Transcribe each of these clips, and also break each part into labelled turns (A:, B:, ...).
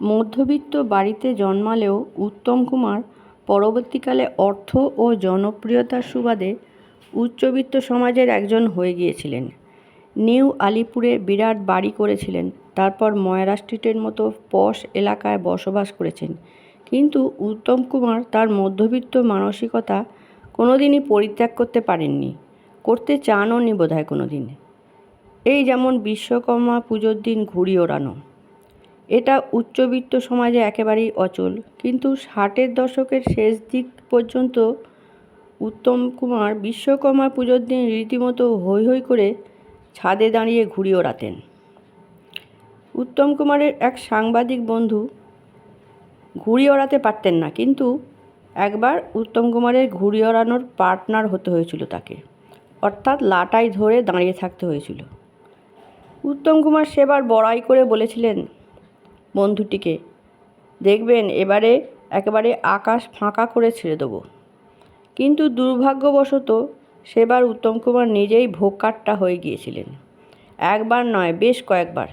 A: মধ্যবিত্ত বাড়িতে জন্মালেও উত্তম কুমার পরবর্তীকালে অর্থ ও জনপ্রিয়তার সুবাদে উচ্চবিত্ত সমাজের একজন হয়ে গিয়েছিলেন। নিউ আলিপুরে বিরাট বাড়ি করেছিলেন, তারপর ময়রা স্ট্রিটের মতো পশ এলাকায় বসবাস করেছেন। কিন্তু উত্তম কুমার তার মধ্যবিত্ত মানসিকতা কোনোদিনই পরিত্যাগ করতে পারেননি, করতে চানও নি বোধহয় কোনো দিন এই যেমন বিশ্বকর্মা পুজোর দিন ঘুড়ি ওড়ানো। এটা উচ্চবিত্ত সমাজে একেবারেই অচল। কিন্তু ষাটের দশকের শেষ দিক পর্যন্ত উত্তম কুমার বিশ্বকর্মা পুজোর দিন রীতিমতো হৈ হৈ করে ছাদে দাঁড়িয়ে ঘুড়ি ওড়াতেন। উত্তম কুমারের এক সাংবাদিক বন্ধু ঘুড়ি ওড়াতে পারতেন না, কিন্তু একবার উত্তম কুমারের ঘুড়ি ওড়ানোর পার্টনার হতে হয়েছিল তাকে। অর্থাৎ লাটাই ধরে দাঁড়িয়ে থাকতে হয়েছিল। উত্তম কুমার সেবার বড়াই করে বলেছিলেন বন্ধুটিকে। দেখবেন এবারে একেবারে আকাশ ফাঁকা করে ছেড়ে দেবো। কিন্তু দুর্ভাগ্যবশত সেবার উত্তম কুমার নিজেই ভোকাট্টা হয়ে গিয়েছিলেন। একবার নয়, বেশ কয়েকবার।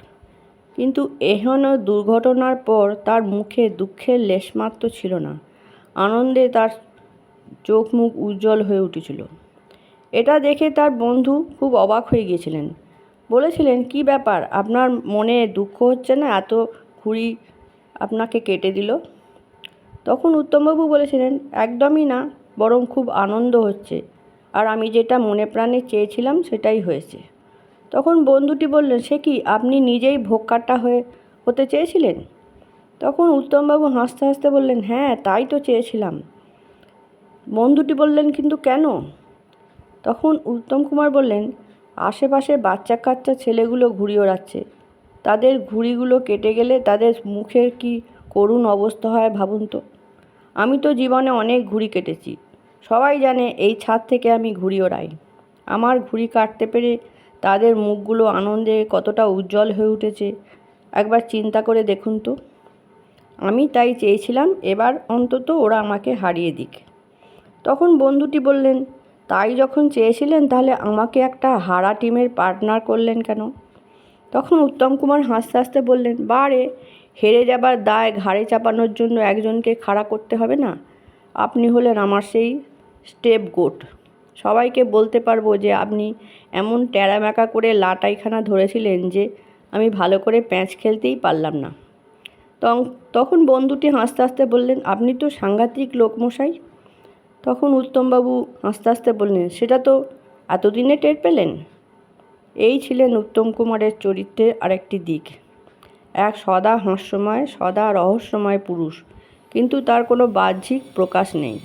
A: কিন্তু এহেন দুর্ঘটনার পর তার মুখে দুঃখের লেশমাত্র ছিল না। আনন্দে তার চোখ মুখ উজ্জ্বল হয়ে উঠেছিল। এটা দেখে তার বন্ধু খুব অবাক হয়ে গিয়েছিলেন। বলেছিলেন, কি ব্যাপার? আপনার মনে দুঃখ হচ্ছে না? এত ঘুড়ি আপনাকে কেটে দিল। তখন উত্তমবাবু বলেছিলেন, একদমই না, বরং খুব আনন্দ হচ্ছে। আর আমি যেটা মনে প্রাণে চেয়েছিলাম সেটাই হয়েছে। তখন বন্ধুটি বললেন, সে কি আপনি নিজেই ভোগ কাটা হয়ে হতে চেয়েছিলেন? তখন উত্তমবাবু হাসতে হাসতে বললেন হ্যাঁ তাই তো চেয়েছিলাম। বন্ধুটি বললেন, কিন্তু কেন? তখন উত্তম কুমার বললেন, আশেপাশে বাচ্চা কাচ্চা ছেলেগুলো ঘুরিয়ে ওড়াচ্ছে। তাদের ঘুড়িগুলো কেটে গেলে তাদের মুখের কি করুণ অবস্থা হয় ভাবুন তো। আমি তো জীবনে অনেক ঘুড়ি কেটেছি। সবাই জানে এই ছাদ থেকে আমি ঘুড়ি ওড়াই আমার ঘুড়ি কাটতে পেরে তাদের মুখগুলো আনন্দে কতটা উজ্জ্বল হয়ে উঠেছে, একবার চিন্তা করে দেখুন তো। আমি তাই চেয়েছিলাম এবার অন্তত ওরা আমাকে হারিয়ে দিক। তখন বন্ধুটি বললেন, তাই যখন চেয়েছিলেন তাহলে আমাকে একটা হারা টিমের পার্টনার করলেন কেন? তখন উত্তম কুমার হাসতে হাসতে বললেন বারে হেরে যাবার দায় ঘাড়ে চাপানোর জন্য একজনকে খাড়া করতে হবে না? আপনি হলেন আমার সেই স্টেপ গোট। সবাইকে বলতে পারব যে আপনি এমন ট্যাড়াম্যাকা করে লাটাইখানা ধরেছিলেন যে আমি ভালো করে প্যাঁচ খেলতেই পারলাম না। তখন বন্ধুটি হাসতে হাসতে বললেন, আপনি তো সাংঘাতিক লোকমশাই। তখন উত্তমবাবু হাসতে হাসতে বললেন, সেটা তো এতদিনে টের পেলেন? এই ছিলেন উত্তম কুমারের চরিত্রের আরেকটি দিক। এক সদা হাস্যময়, সদা রহস্যময় পুরুষ, কিন্তু তার কোনো বাহ্যিক প্রকাশ নেই।